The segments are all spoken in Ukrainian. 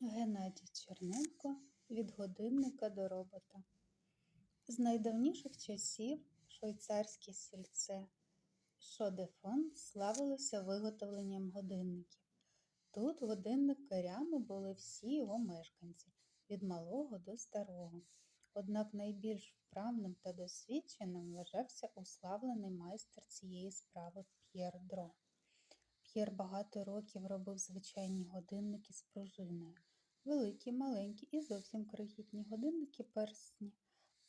Геннадій Черненко від годинника до робота. З найдавніших часів швейцарське сільце Шодефон славилося виготовленням годинників. Тут годинникарями були всі його мешканці, від малого до старого. Однак найбільш вправним та досвідченим вважався уславлений майстер цієї справи П'єр Дро. П'єр багато років робив звичайні годинники з пружиною, великі, маленькі і зовсім крихітні годинники персні.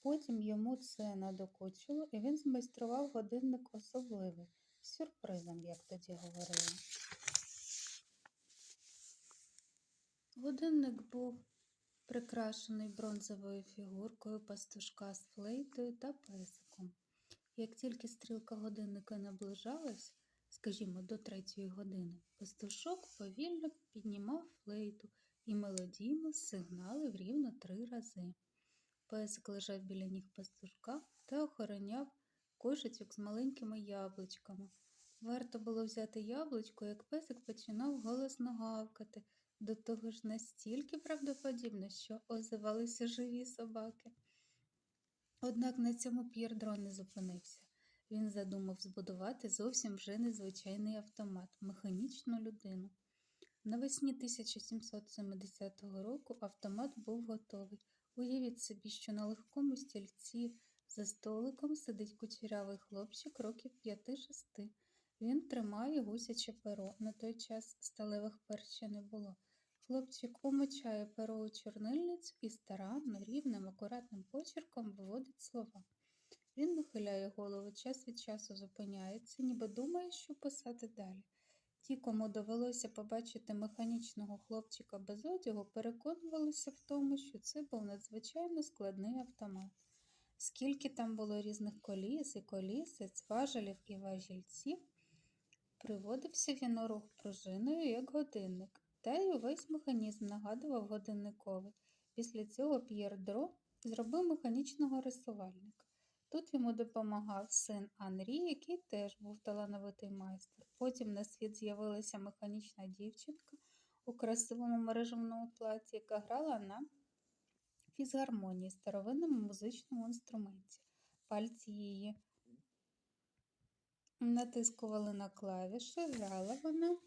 Потім йому це надокучило, і він змайстрував годинник особливий, з сюрпризом, як тоді говорили. Годинник був прикрашений бронзовою фігуркою пастушка з флейтою та песиком. Як тільки стрілка годинника наближалась, скажімо, до третьої години, пастушок повільно піднімав флейту і мелодійно сигналив рівно три рази. Песик лежав біля ніг пастушка та охороняв кошечок з маленькими яблучками. Варто було взяти яблучко, як песик починав голосно гавкати, до того ж настільки правдоподібно, що озивалися живі собаки. Однак на цьому П'єрдро не зупинився. Він задумав збудувати зовсім вже незвичайний автомат, механічну людину. Навесні 1770 року автомат був готовий. Уявіть собі, що на легкому стільці за столиком сидить кучерявий хлопчик років п'яти-шести. Він тримає гусяче перо. На той час сталевих пер ще не було. Хлопчик умочає перо у чорнильницю і старанно, рівним, акуратним почерком виводить слова. Він нахиляє голову, час від часу зупиняється, ніби думає, що писати далі. Ті, кому довелося побачити механічного хлопчика без одягу, переконувалися в тому, що це був надзвичайно складний автомат. Скільки там було різних коліс і колісиць, важелів і важільців, приводився він у рух пружиною, як годинник, та й увесь механізм нагадував годинниковий. Після цього П'єр Дро зробив механічного рисувальника. Тут йому допомагав син Анрі, який теж був талановитий майстер. Потім на світ з'явилася механічна дівчинка у красивому мережевному платі, яка грала на фізгармонії, старовинному музичному інструменті. Пальці її натискували на клавіші, грала вона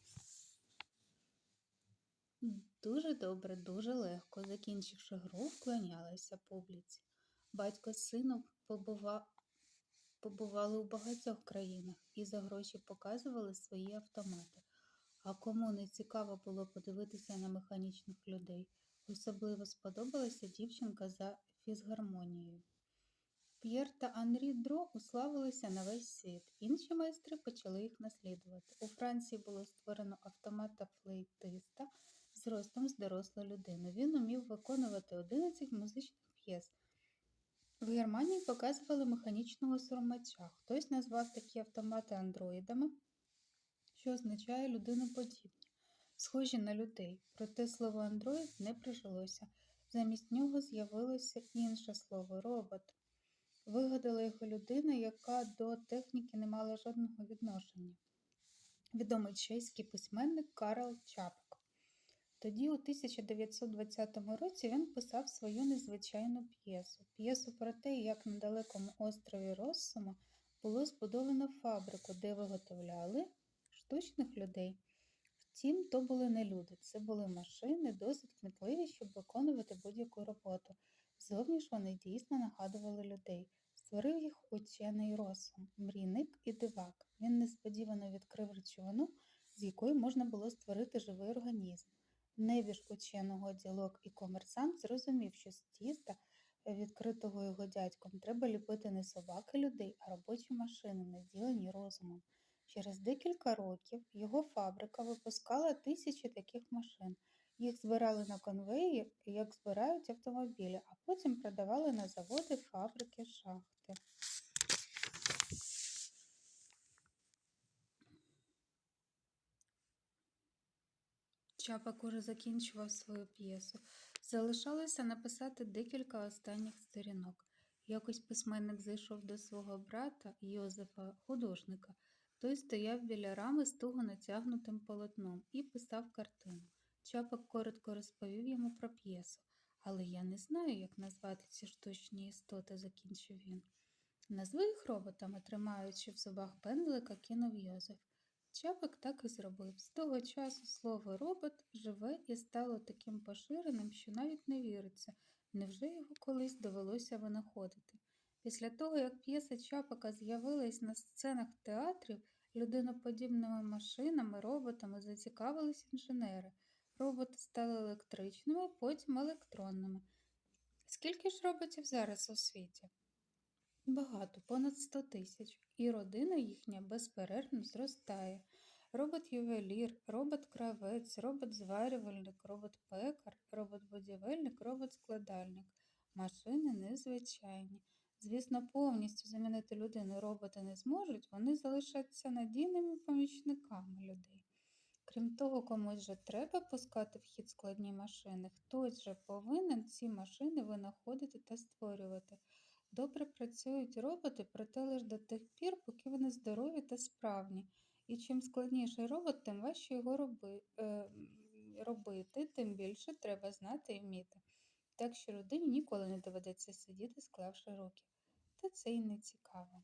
дуже добре, дуже легко. Закінчивши гру, вклонялася публіці. Батько з сином побува... побували у багатьох країнах і за гроші показували свої автомати. А кому не цікаво було подивитися на механічних людей, особливо сподобалася дівчинка за фізгармонією. П'єр та Анрі Дро уславилися на весь світ. Інші майстри почали їх наслідувати. У Франції було створено автомата флейтиста з ростом з дорослу людину. Він умів виконувати 11 музичних п'єс. В Германії показували механічного сурмача. Хтось назвав такі автомати андроїдами, що означає людиноподібні, схожі на людей. Проте слово андроїд не прижилося. Замість нього з'явилося інше слово робот. Вигадала його людина, яка до техніки не мала жодного відношення. Відомий чеський письменник Карл Чапок. Тоді, у 1920 році, він писав свою незвичайну п'єсу. П'єсу про те, як на далекому острові Россома було збудовано фабрику, де виготовляли штучних людей. Втім, то були не люди, це були машини, досить кмітливі, щоб виконувати будь-яку роботу. Зовні ж вони дійсно нагадували людей. Створив їх учений Росом, мрійник і дивак. Він несподівано відкрив речовину, з якої можна було створити живий організм. Небіж ученого діалог і комерсант зрозумів, що з тіста, відкритого його дядьком, треба ліпити не собаки людей, а робочі машини, наділені розумом. Через декілька років його фабрика випускала тисячі таких машин. Їх збирали на конвеї, як збирають автомобілі, а потім продавали на заводи, фабрики, шахти. Чапак уже закінчував свою п'єсу. Залишалося написати декілька останніх сторінок. Якось письменник зайшов до свого брата Йозефа, художника. Той стояв біля рами з туго натягнутим полотном і писав картину. Чапик коротко розповів йому про п'єсу. Але я не знаю, як назвати ці штучні істоти, закінчив він. Назви їх роботами, тримаючи в зубах пензлика, кинув Йозеф. Чапик так і зробив. З того часу слово робот живе і стало таким поширеним, що навіть не віриться, невже його колись довелося винаходити. Після того, як п'єса Чапика з'явилась на сценах театрів, людиноподібними машинами, роботами зацікавились інженери. Роботи стали електричними, потім електронними. Скільки ж роботів зараз у світі? Багато, понад 100 тисяч, і родина їхня безперервно зростає. Робот-ювелір, робот-кравець, робот-зварювальник, робот-пекар, робот-будівельник, робот-складальник. Машини незвичайні. Звісно, повністю замінити людину роботи не зможуть, вони залишаться надійними помічниками людей. Крім того, комусь же треба пускати в хід складні машини, хтось же повинен ці машини винаходити та створювати. Добре працюють роботи, проте лише до тих пір, поки вони здорові та справні. І чим складніший робот, тим важче його роби, е, робити, тим більше треба знати і вміти. Так що людині ніколи не доведеться сидіти, склавши руки. Та це й не цікаво.